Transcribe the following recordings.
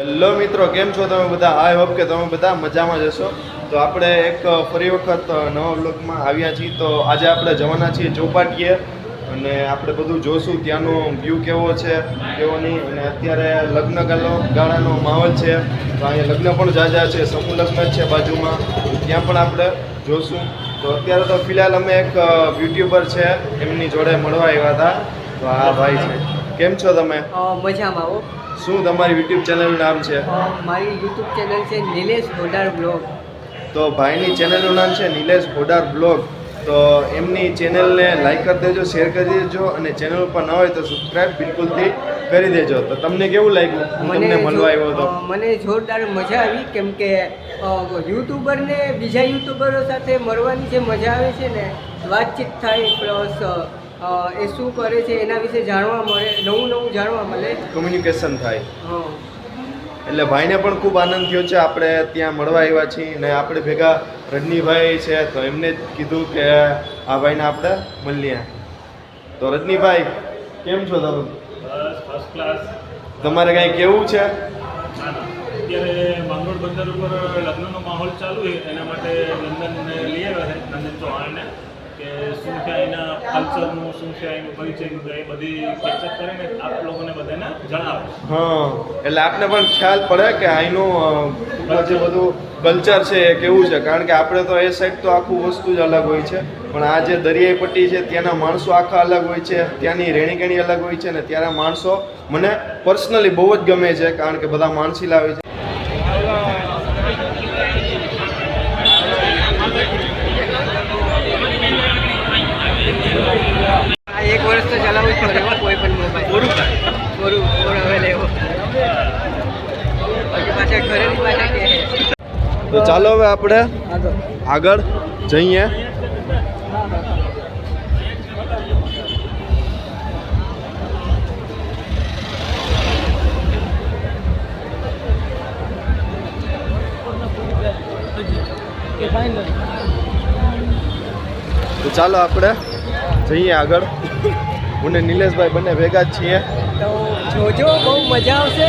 Hello મિત્રો, કેમ છો તમે બધા? આઈ હોપ કે તમે બધા મજામાં જ હશો. તો આપણે એક ફરી વખત નવા વ્લોગમાં આવ્યા છીએ. તો આજે આપણે જવાના છીએ ચોપાટીએ અને આપણે બધું જોશું. ત્યાંનો વ્યૂ કેવો છે, કેવો નહીં? અને અત્યારે લગ્ન ગાલો, ગાળાનો માહોલ છે. તો અહીંયા લગ્ન પણ જાજા છે, સમૂહ લગ્ન છે બાજુમાં. ત્યાં પણ આપણે જોશું. તો અત્યારે તો ફિલહાલ અમે એક યુટ્યુબર છે, એમની જોડે મળવા આવ્યા હતા. તો આ ભાઈ છે. કેમ છો તમે? મજામાં હો. શું તમારી યુટ્યુબ ચેનલનું નામ છે? મારી યુટ્યુબ ચેનલ છે નિલેશ હોડાર બ્લોગ. તો ભાઈની ચેનલનું નામ છે નિલેશ હોડાર બ્લોગ. તો એમની ચેનલને લાઈક કરી દેજો શેર કરી દેજો અને ચેનલ ઉપર ન હોય તો સબસ્ક્રાઇબ બિલકુલથી કરી દેજો. તો તમને કેવું લાગ્યું? તમને મળવા આવ્યો હતો. મને જોરદાર મજા આવી કેમ કે યુટ્યુબરને બીજા યુટ્યુબરો સાથે મળવાની જે મજા આવે છે ને વાતચીત થાય પ્લસ એ શું કરે છે એના વિશે જાણવા મળે નવું નવું જાણવા મળે. કમ્યુનિકેશન થાય. હં. એટલે ભાઈને પણ ખૂબ આનંદ થયો છે આપણે ત્યાં મળવા આવ્યા છીએ ને આપણે ભેગા રજનીભાઈ છે તો એમને જ કીધું કે આ ભાઈને આપણે મળીએ. તો રજનીભાઈ કેમ છો તમે? ફર્સ્ટ ક્લાસ તમારે કાંઈ કેવું છે? અત્યારે માંગરોળ બંદર ઉપર લગ્નનો માહોલ ચાલુ છે એના માટે લંડન લઈ આવ્યા છે લંડન ચૌહાણને. કે શું છે એના કલ્ચરનું શું છે એનું પરિચયનું એ બધી કેચઅપ કરીને આપ લોકોને બધાને જણાવે. હા એટલે આપને પણ ખ્યાલ પડે કે અહીંનું જે બધું કલ્ચર છે એ કેવું છે? કારણ કે આપણે તો એ સાઈડ તો આખું વસ્તુ જ અલગ હોય છે. પણ આ જે દરિયાઈ પટ્ટી છે ત્યાંના માણસો આખા અલગ હોય છે ત્યાંની રહેણીકરણી અલગ હોય છે અને ત્યાંના માણસો મને પર્સનલી બહુ જ ગમે છે કારણ કે બધા માણસીલા હોય છે આ એક વર્ષ તો ચલાવવું જ પડે હો, કોઈ પણ મોબાઈલ પૂરું થાય પૂરું પૂરું હવે લેવો પછી પાછા ઘરેથી પાછા કહે તો ચાલો હવે આપણે? આગળ જઈએ. તો ચાલો આપણે જઈએ આગળ. હું નિલેશભાઈ બંને ભેગા જ છીએ. તો જોજો, બહુ મજા આવશે.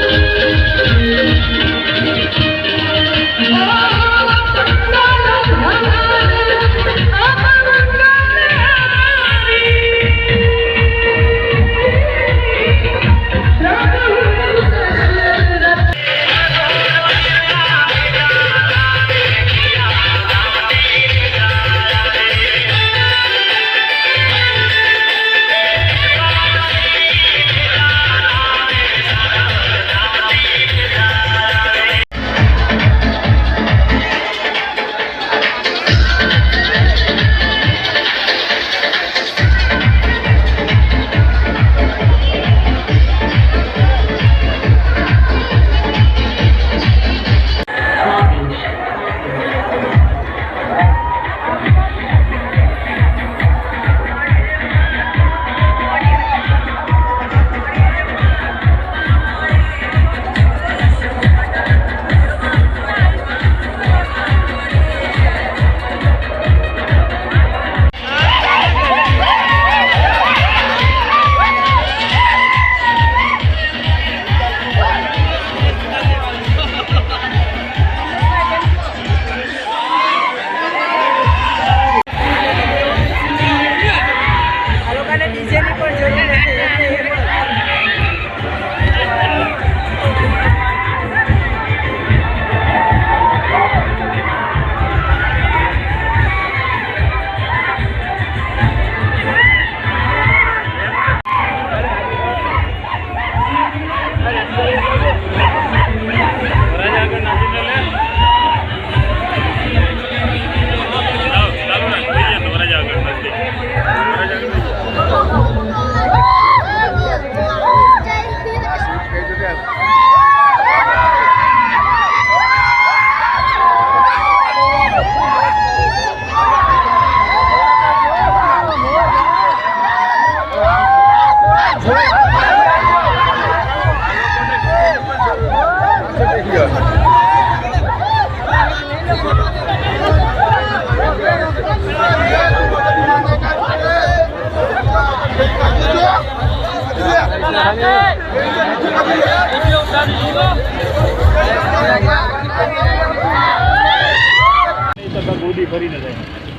ગુડી ફરીને જાય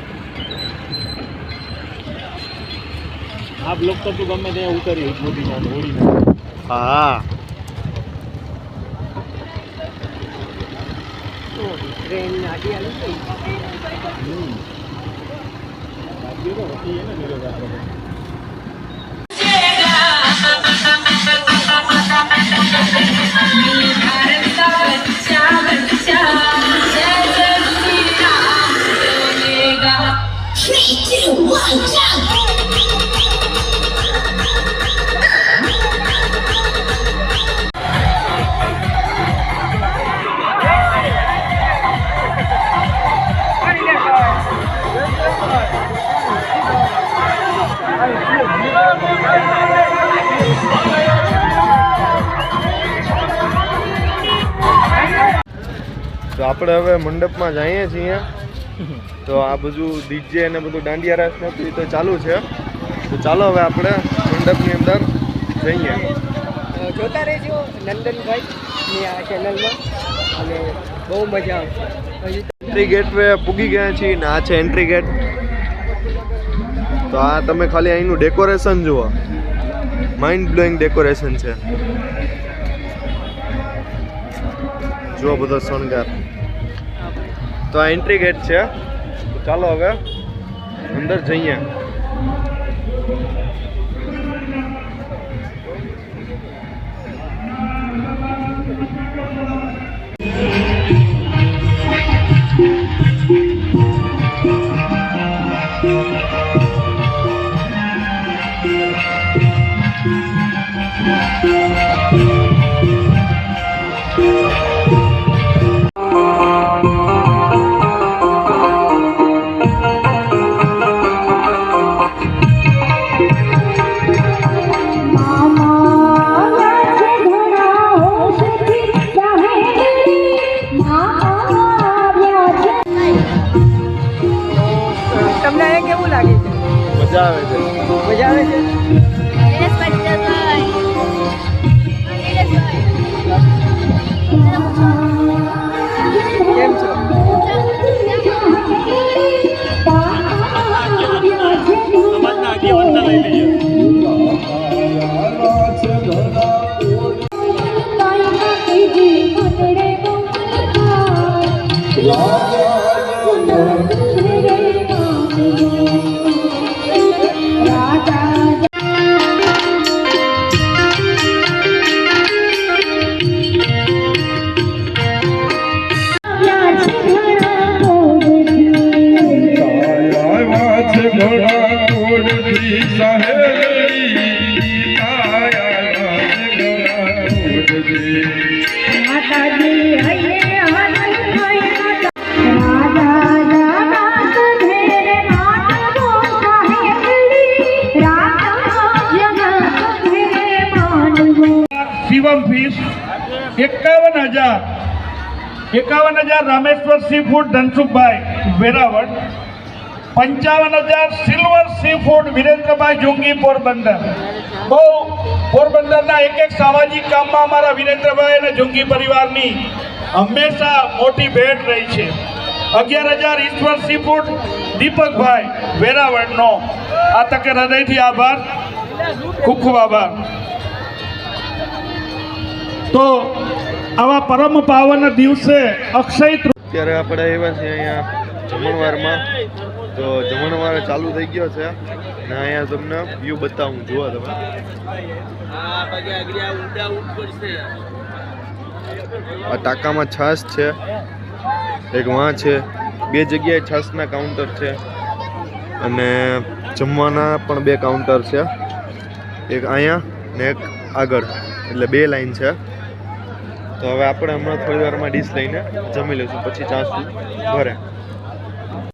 આ બ્લોક તો તું ગમે ત્યાં ઉતરી મોટી ના. હોડી હા ટ્રેન આડી આવી ગઈ. રાખ્યું તો વધી તો આપણે હવે મંડપમાં જઈએ છીએ. તો આ બધું ડીજે અને બધું દાંડિયા રાસ ને તો ચાલુ છે. તો ચાલો હવે આપણે મંડપની અંદર જઈએ. જોતા રહેજો નંદનભાઈ ની આ ચેનલમાં અને બહુ મજા આવશે. એન્ટ્રી ગેટ પૂગી ગયા છીએ. ને આ છે એન્ટ્રી ગેટ તો આ તમે ખાલી અહીંનું ડેકોરેશન જુઓ. માઇન્ડ બ્લોઈંગ ડેકોરેશન છે. જુઓ બધો શણગાર. તો આ એન્ટ્રી ગેટ છે. ચાલો હવે અંદર જઈએ. શિવમ ફીસ એકાવન હજાર. એકાવન હજાર રામેશ્વર સી ફૂડ ધનસુખભાઈ વેરાવળ. પંચાવન હજાર silver sea food Virendrabhai Jongi Porbandar. બહુ પોરબંદરના એક એક સામાજિક કામમાં અમારા વિરેન્દ્રભાઈ અને જોંગી પરિવારની હંમેશા મોટી ભેટ રહી છે. અગિયાર હજાર ઈશ્વર સી ફૂડ દીપકભાઈ વેરાવળનો. આ તકે હૃદયથી આભાર. ખૂબ ખૂબ આભાર. તો આવા પરમ પાવન દિવસે અક્ષય અત્યારે આપણે આવ્યા છીએ અહીંયા જમણવારમાં. તો જમણવાર ચાલુ થઈ ગયો છે. ને અહીંયા તમને વ્યૂ બતાવું. જુઓ તમે. આ ટાંકામાં છાશ છે. એક વાં છે. બે જગ્યાએ છાશના કાઉન્ટર છે. અને જમવાના પણ બે કાઉન્ટર છે. એક અહીંયા ને એક આગળ. એટલે બે લાઈન છે. તો હવે આપણે હમણાં થોડી વારમાં ડીશ લઈને જમી લઈશું પછી જાશું ઘરે.